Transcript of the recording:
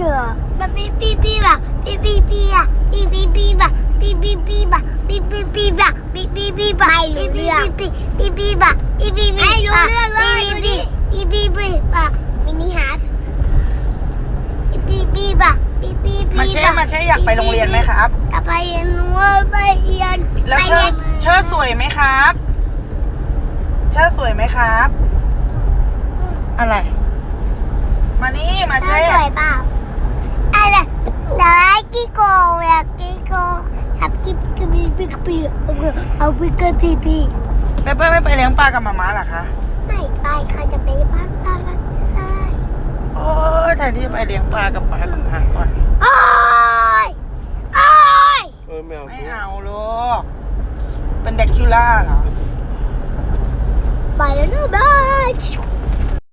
เหรอมาปีปีปีบ่ะปีปีปีอะปีปีปีบ่ะปีปีปีบ่ะปีปีปีบ่ะปีปีปีบ่ะปีปีปีปีปีบ่ะปีปีปีไม่รู้เรื่องเลยปีปีปีปีปีบ่ะมินิฮาร์ดปีปีปีบ่ะปีปีปีมาเช่มาเช่อยากไปโรงเรียนไหมครับอยากไปเรียนรู้ว่าไปเรียนแล้วไปเชิรีดนเชิดสวยไหมครับ เชิดสวยไหมครับ อะไร มานี่มาใช่เช่สวยเปล่าอะไรเดี๋ยวไอ้กิ๊กโกอยากกิ๊กโกทำกิ๊บกิ๊บปิ๊กปิ๊กเอาปิ๊กกิ๊บปิ๊กปิ๊กเปเปอร์ไม่ไปเลี้ยงปลากับมาม่าเหรอคะไม่ไปใครจะไปบ้านตาลักเลยโอ้ยแทนที่จะไปเลี้ยงปลากับปลากับหมาก่อนโอ้ยโอ้ยเออไม่เอาไม่เอาลูกเป็นเด็กคิวล่าเหรอไปแล้วนะบาย